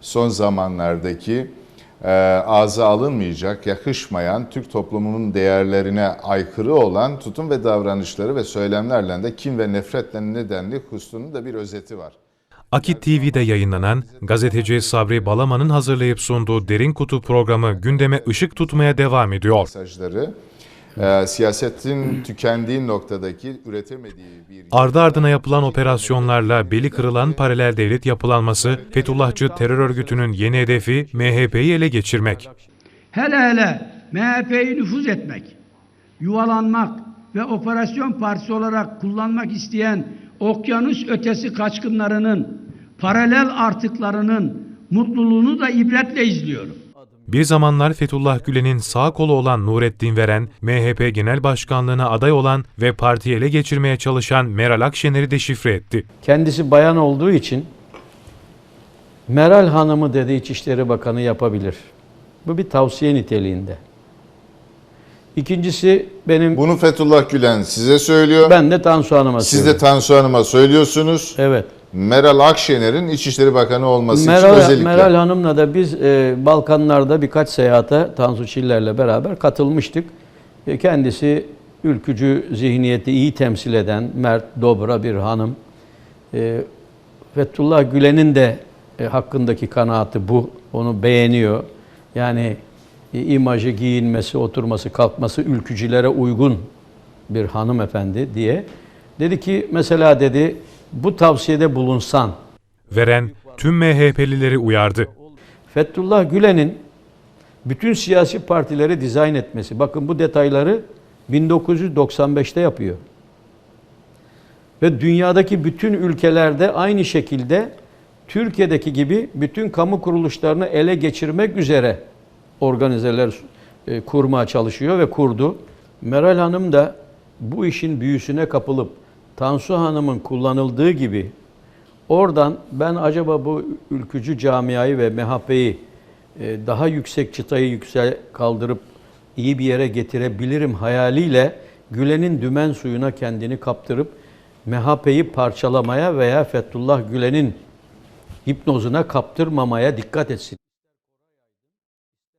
son zamanlardaki e, ağza alınmayacak, yakışmayan, Türk toplumunun değerlerine aykırı olan tutum ve davranışları ve söylemlerle de kin ve nefretle nedenli hususunun da bir özeti var. Akit TV'de yayınlanan gazeteci Sabri Balaman'ın hazırlayıp sunduğu Derin Kutu programı gündeme ışık tutmaya devam ediyor. Mesajları e, siyasetin tükendiği noktadaki üretemediği bir... Ardı ardına yapılan operasyonlarla beli kırılan paralel devlet yapılanması, Fethullahçı terör örgütünün yeni hedefi MHP'yi ele geçirmek. Hele hele MHP'yi nüfuz etmek, yuvalanmak ve operasyon partisi olarak kullanmak isteyen okyanus ötesi kaçkınlarının, paralel artıklarının mutluluğunu da ibretle izliyorum. Bir zamanlar Fethullah Gülen'in sağ kolu olan Nurettin Veren, MHP Genel Başkanlığına aday olan ve partiyi ele geçirmeye çalışan Meral Akşener'i deşifre etti. Kendisi bayan olduğu için Meral Hanım'ı dedi İçişleri Bakanı yapabilir. Bu bir tavsiye niteliğinde. İkincisi benim Bunu Fethullah Gülen size söylüyor. ben de Tansu Hanım'a Siz de söylüyorum. Tansu Hanım'a söylüyorsunuz. Evet. Meral Akşener'in İçişleri Bakanı olması için Meral, özellikle. Meral Hanım'la da biz e, Balkanlarda birkaç seyahate Tansu Çiller'le beraber katılmıştık. E, kendisi ülkücü zihniyeti iyi temsil eden mert, dobra bir hanım. E, Fethullah Gülen'in de e, hakkındaki kanaati bu. Onu beğeniyor. Yani e, imajı, giyinmesi, oturması, kalkması ülkücülere uygun bir hanımefendi diye. Dedi ki mesela dedi bu tavsiyede bulunsan Veren tüm MHP'lileri uyardı. Fethullah Gülen'in bütün siyasi partileri dizayn etmesi. Bakın bu detayları 1995'te yapıyor. Ve dünyadaki bütün ülkelerde aynı şekilde Türkiye'deki gibi bütün kamu kuruluşlarını ele geçirmek üzere organizeler e, kurmaya çalışıyor ve kurdu. Meral Hanım da bu işin büyüsüne kapılıp Tansu Hanım'ın kullanıldığı gibi Oradan ben acaba bu ülkücü camiayı ve MHP'yi e, daha yüksek çıtayı yüksel kaldırıp iyi bir yere getirebilirim hayaliyle Gülen'in dümen suyuna kendini kaptırıp MHP'yi parçalamaya veya Fethullah Gülen'in hipnozuna kaptırmamaya dikkat etsin.